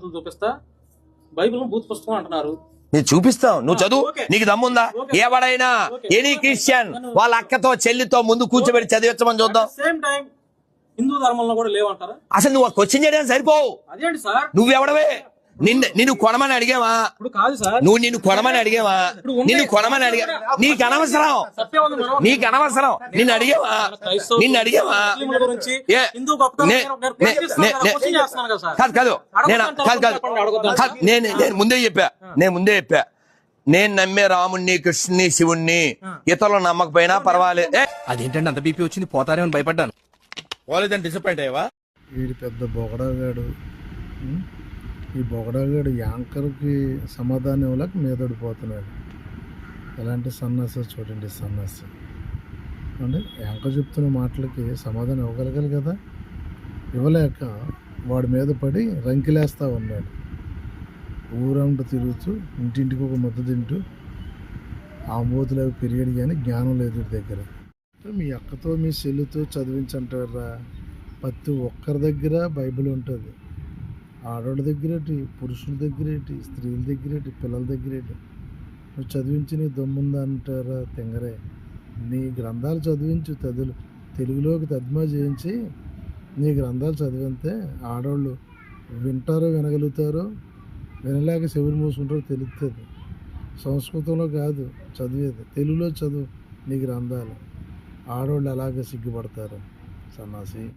చూపిస్తా? Bible booth పుస్తకం అంటున్నారు. నేను చూపిస్తాం నువ్వు చదువు. నీకు దమ్ముందా. ఎవడైనా. ఎనీ క్రిస్టియన్ వాళ్ళ అక్కతో చెల్లితో ముందు కూర్చోబెట్టి చదివించమని చూద్దాం. సేమ్ టైం హిందూ ధర్మంలో కూడా లేవంటారా? అసలు నువ్వు క్వశ్చన్ చేయడానికి సరిపోవు. అదేంటి సార్? నువ్వెవడవే నిన్ను నిన్ను కొనమని అడిగావా? ఇప్పుడు కాదు సార్. నువ్వు నిన్ను కొనమని అడిగావా? నిన్ను కొనమని అడిగా నీకు అనవసరం. నీకు అనవసరం. నిన్ను అడిగావా? నిన్ను అడిగావా? కదా, కదా సార్. కాదు కాదు. నేను కాదు కాదు. నేను నేను ముందే చెప్పా. నేను ముందే చెప్పా. నేను నమ్మే రాముణ్ణి కృష్ణుని శివుణ్ణి ఇతరులు నమ్మకపోయినా పర్వాలేదు. అదేంటండి అంత బీపీ వచ్చింది? పోతారేమని భయపడ్డాను. పోలేదని డిసప్పాయింట్ అయ్యావా? వీడి పెద్ద బొగడాగాడు? ఈ బొగడాగాడు యాంకర్కి సమాధానం ఇవ్వలేక మీదడిపోతున్నాడు ఎలాంటి సన్నాసి చూడండి సన్నాసి. అంటే యాంకర్ చెప్తున్న మాటలకి సమాధానం ఇవ్వగలగాలి కదా? ఇవ్వలేక వాడి మీద పడి రంకిలేస్తా ఉన్నాడు. ఊరంట తిరుగుతూ ఇంటింటికి ఒక ముద్ద తింటూ ఆంబోతులు అవి పెరిగాడు కానీ జ్ఞానం లేదు దగ్గర. మీ అక్కతో మీ చెల్లితో చదివించంటారా? ప్రతి ఒక్కరి దగ్గర బైబిల్ ఉంటుంది. ఆడవాళ్ళ దగ్గర ఏంటి పురుషుల దగ్గర ఏంటి స్త్రీల దగ్గర ఏంటి పిల్లల దగ్గర ఏంటి నువ్వు చదివించి నీ దమ్ముందా అంటారా తింగరే? నీ గ్రంథాలు చదివించు తదులు తెలుగులోకి తద్మా చేయించి నీ గ్రంథాలు చదివితే ఆడవాళ్ళు వింటారో వినగలుగుతారో వినలేక చెవులు మూసుకుంటారో తెలుస్తుంది సంస్కృతంలో కాదు చదివేది. తెలుగులో చదువు నీ గ్రంథాలు. ఆడవాళ్ళు అలాగే సిగ్గుపడతారు? సన్నాసి.